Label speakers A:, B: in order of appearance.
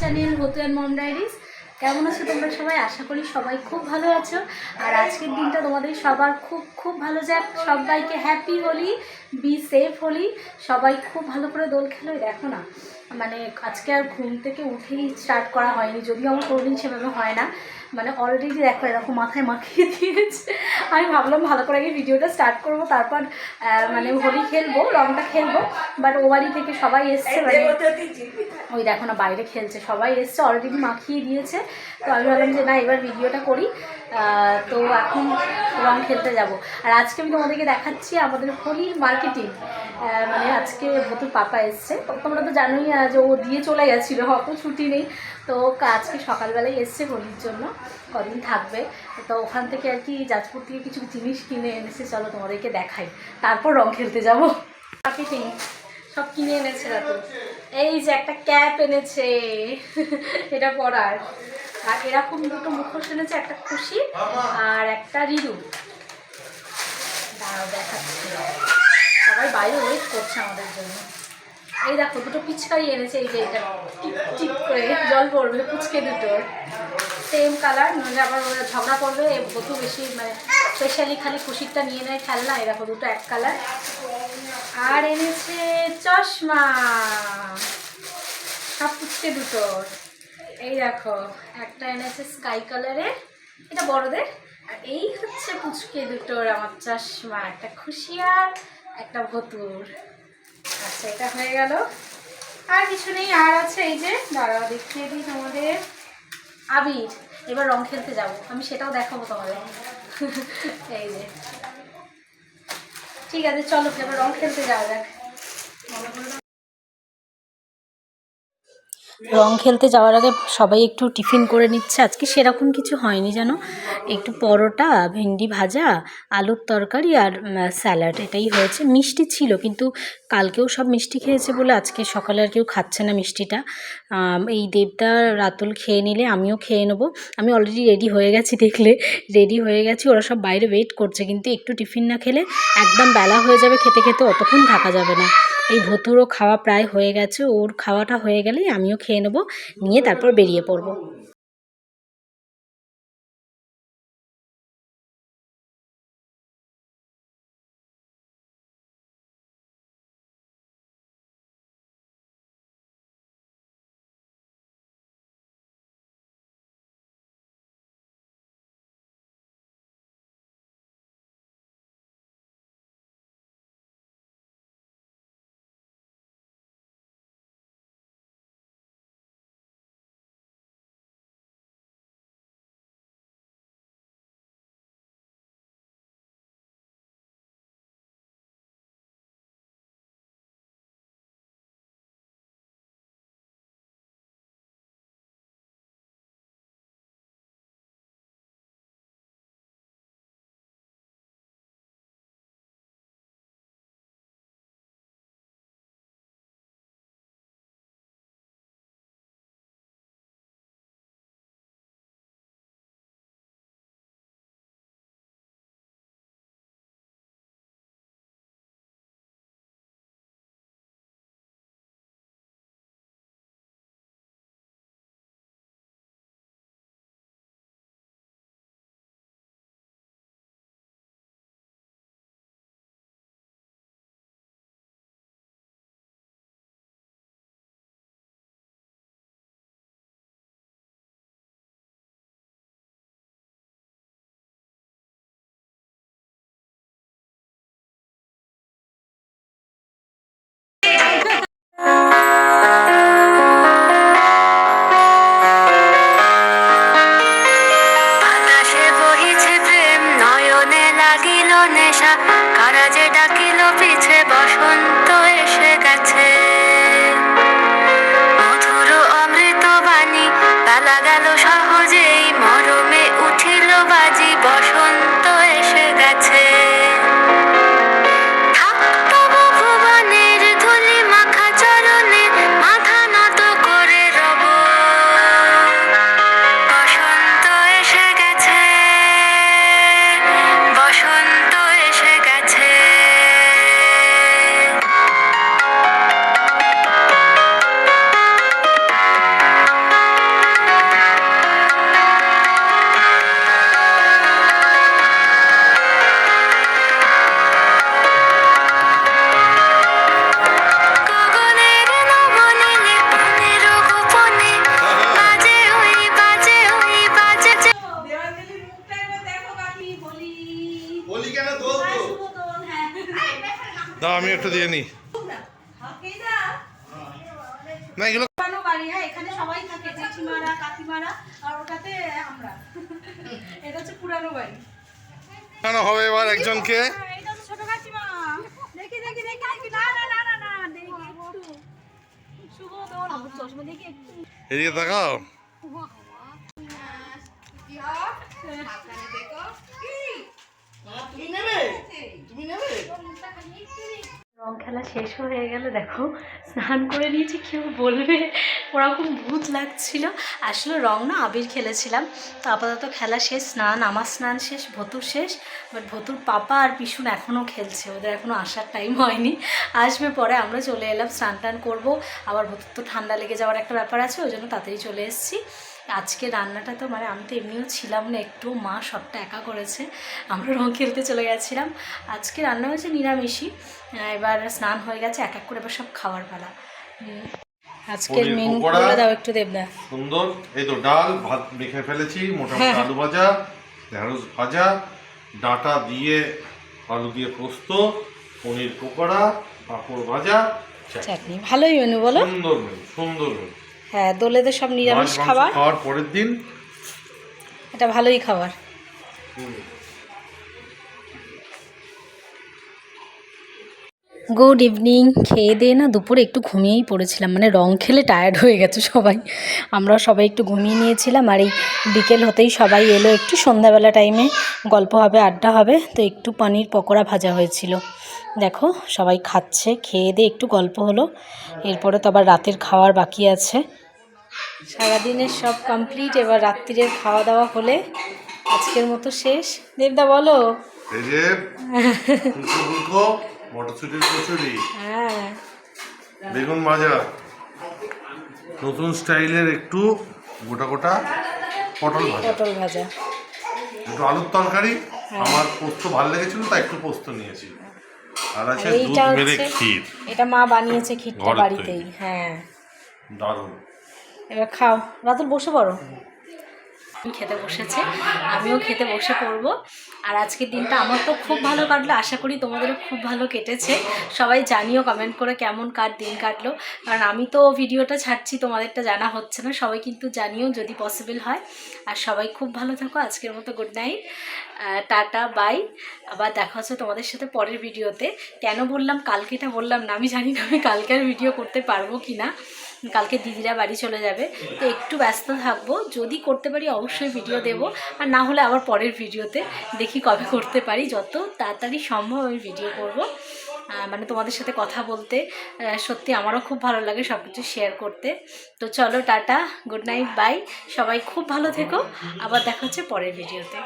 A: Channel Hatu and mom diaries কেমন আছো তোমরা সবাই? আশা করি সবাই খুব ভালো আছো। আর আজকের দিনটা তোমাদের সবার খুব খুব ভালো যাক। সবাইকে happy Holi be safe Holi. সবাই খুব ভালো করে দোল খেলো দেখো না। মানে আজকে আর ঘুম থেকে উঠেই স্টার্ট করা হয়নি, যদিও আমার কোনোদিন সেভাবে হয় না। মানে অলরেডি দেখো, এরকম মাথায় মাখিয়ে দিয়েছে। আমি ভাবলাম ভালো করে আগে ভিডিওটা স্টার্ট করব, তারপর মানে হোলি খেলব, রংটা খেলব। বাট ও বাড়ি থেকে সবাই এসছে মানে ওই দেখো না, বাইরে খেলছে। সবাই এসছে অলরেডি মাখিয়ে দিয়েছে। তো আমি ভাবলাম যে না, এবার ভিডিওটা করি। তো এখন রং খেলতে যাব। আর আজকে আমি তোমাদেরকে দেখাচ্ছি আমাদের হোলির মার্কেটিং মানে আজকে ভতুর পাপা এসছে। তোমরা তো জানোই যে ও দিয়ে চলে গেছিল, অত ছুটি নেই। তো আজকে সকালবেলায় এসছে হোলির জন্য, কদিন থাকবে। তো ওখান থেকে আর কি যাজপুর থেকে কিছু জিনিস কিনে এনেছে, চলো তোমাদেরকে দেখাই। তারপর রং খেলতে যাব। মার্কেটিং সব কিনে এনেছে তো এই যে একটা ক্যাপ এনেছে, এটা পরার। আর এরকম দুটো মুখোশ এনেছে, একটা খুশি আর একটা রিদু দাঁড়াও, দেখাচ্ছি। সবাই বাইরে ওয়েট করছে আমাদের জন্য। এই দেখো, দুটো পিচকারি এনেছে, এই যে এটা টিপ করে জল পড়বে, পুচকে দুটো। সেম কালার নইলে আবার ওরা ঝগড়া করবে ভতু বেশি মানে স্পেশালি খালি খুশিরটা নিয়ে নেয় খেলনা, এই দেখো দুটো এক কালার আর এনেছে চশমা, সব পুচকে দুটো। এই দেখো, একটা এনেছে স্কাই কালারের এটা বড়দের। আর এই হচ্ছে পুচকে দুটোর আমার চশমা, একটা খুশিয়ার একটা ভতুর। আচ্ছা এটা হয়ে গেল। আর কিছু নেই, আর আছে এই যে, দাঁড়াও, দেখিয়ে দিই তোমাদের। আবির, এবার রং খেলতে যাব। আমি সেটাও দেখাবো তোমাদের। এই যে। ঠিক আছে, চলো, এবার রং খেলতে যাওয়া যাক। রং খেলতে যাওয়ার আগে সবাই একটু টিফিন করে নিচ্ছে। আজকে সেরকম কিছু হয়নি যেন। একটু পরোটা, ভেন্ডি ভাজা, আলুর তরকারি আর স্যালাড এটাই হয়েছে। মিষ্টি ছিল কিন্তু কালকেও সব মিষ্টি খেয়েছে বলে আজকে সকালে আর কেউ খাচ্ছে না মিষ্টিটা। এই দেবদা, রাতুল খেয়ে নিলে আমিও খেয়ে নেব। আমি অলরেডি রেডি হয়ে গেছি দেখলে। রেডি হয়ে গেছি, ওরা সব বাইরে ওয়েট করছে। কিন্তু একটু টিফিন না খেলে একদম বেলা হয়ে যাবে, খেতে খেতে অতক্ষণ থাকা যাবে না। এই ভতুরও খাওয়া প্রায় হয়ে গেছে, ওর খাওয়াটা হয়ে গেলেই আমিও খেয়ে নেব, নিয়ে তারপর বেরিয়ে পড়ব। আশা দাও আমি একটু দিয়ে নিই। না এগুলো
B: হ্যাঁ এখানে সবাই থাকে
A: কাকিমারা এটা হচ্ছে পুরানো কেন হবে এবার একজনকে? এদিকে তুমি নেবে?
B: তুমি নেবে?
A: রং খেলা শেষ হয়ে গেলে দেখো, স্নান করে নিয়েছি কেউ বলবে, ওরকম ভূত লাগছিল। আসলে রং না আবির খেলেছিলাম। তো আপাতত খেলা শেষ, স্নান, আমার স্নান শেষ, ভতুর শেষ। বাট ভতুর পাপা আর পিছুন এখনও খেলছে, ওদের এখনও আসার টাইম হয়নি। আসবে পরে, আমরা চলে এলাম স্নান টান করব। আবার ভতুর তো ঠান্ডা লেগে যাওয়ার একটা ব্যাপার আছে, ওই জন্য তাড়াতাড়ি চলে এসেছি। আজকে রান্নাটা তো মানে আমি তো এমনিও ছিলাম না একটু মা সবটা একা করেছে আমরা রং খেলতে চলে গেছিলাম আজকে রান্না হয়েছে নিরামিষই এবার স্নান হয়ে গেছে এক এক করে এবার সব খাওয়ার পালা আজকের মেনু। বলে দাও একটু দেবদা
B: সুন্দর এই তো ডাল ভাত মেখে ফেলেছি মোটামুটি
A: হ্যাঁ।
B: আলু ভাজা ঢেঁড়স ভাজা ডাঁটা দিয়ে আলু দিয়ে পোস্ত পনির পকোড়া পাঁপড় ভাজা চাটনি।
A: চাটনি ভালোই মেনু বলো
B: সুন্দর মেনু সুন্দর মেনু
A: হ্যাঁ দোলেদের সব নিরামিষ খাবার।
B: খাওয়ার পরের দিন।
A: এটা ভালোই খাবার। গুড ইভিনিং খেয়ে দিয়ে না দুপুরে একটু ঘুমিয়েই পড়েছিলাম মানে রং খেলে টায়ার্ড হয়ে গেছে সবাই। আমরা সবাই একটু ঘুমিয়ে নিয়েছিলাম আর এই বিকেল হতেই সবাই এলো একটু সন্ধ্যাবেলা টাইমে গল্প হবে আড্ডা হবে তো একটু পনির পকোড়া ভাজা হয়েছিল। দেখো সবাই খাচ্ছে খেয়ে দিয়ে একটু গল্প হলো। এরপরে তো আবার রাতের খাওয়ার বাকি আছে। সারাদিনের সব কমপ্লিট এবার রাত্রিরের খাওয়া দাওয়া হলে আজকের মতো শেষ। দেবদা বলো। হ্যাঁ।
B: বেগুন ভাজা। নতুন স্টাইলের একটু গোটা গোটা পটল ভাজা।
A: পটল ভাজা।
B: একটু আলুর তরকারি। আমার পোস্ত ভালো লেগেছিল তাই একটু পোস্ত নিয়েছি। আর আছে দুধ মেরে ক্ষীর।
A: এটা মা বানিয়েছে ক্ষীরটা বাড়িতেই হ্যাঁ।
B: দারুণ।
A: এবার খাও। রাতুল, বসে পড়ো। খেতে বসেছে, আমিও খেতে বসে পড়ব। আর আজকের দিনটা আমার তো খুব ভালো কাটলো, আশা করি তোমাদেরও খুব ভালো কেটেছে। সবাই জানিও কমেন্ট করে কেমন কার দিন কাটলো। কারণ আমি তো ভিডিওটা ছাড়ছি, তোমাদেরটা জানা হচ্ছে না, সবাই কিন্তু জানিও যদি পসিবল হয়। আর সবাই খুব ভালো থাকো, আজকের মতো গুড নাইট টাটা বাই আবার দেখা হচ্ছে তোমাদের সাথে পরের ভিডিওতে। কেন বললাম, কালকেটা বললাম না, আমি জানি না আমি কালকে আর ভিডিও করতে পারব কি না কালকে দিদিরা বাড়ি চলে যাবে, তো একটু ব্যস্ত থাকব। যদি করতে পারি অবশ্যই ভিডিও দেব। আর না হলে আবার পরের ভিডিওতে দেখি কবে করতে পারি। যত তাড়াতাড়ি সম্ভব আমি ভিডিও করব। মানে তোমাদের সাথে কথা বলতে সত্যি আমারও খুব ভালো লাগে সব কিছু শেয়ার করতে। তো চলো টাটা গুড নাইট বাই সবাই খুব ভালো থেকো। আবার দেখা হচ্ছে পরের ভিডিওতে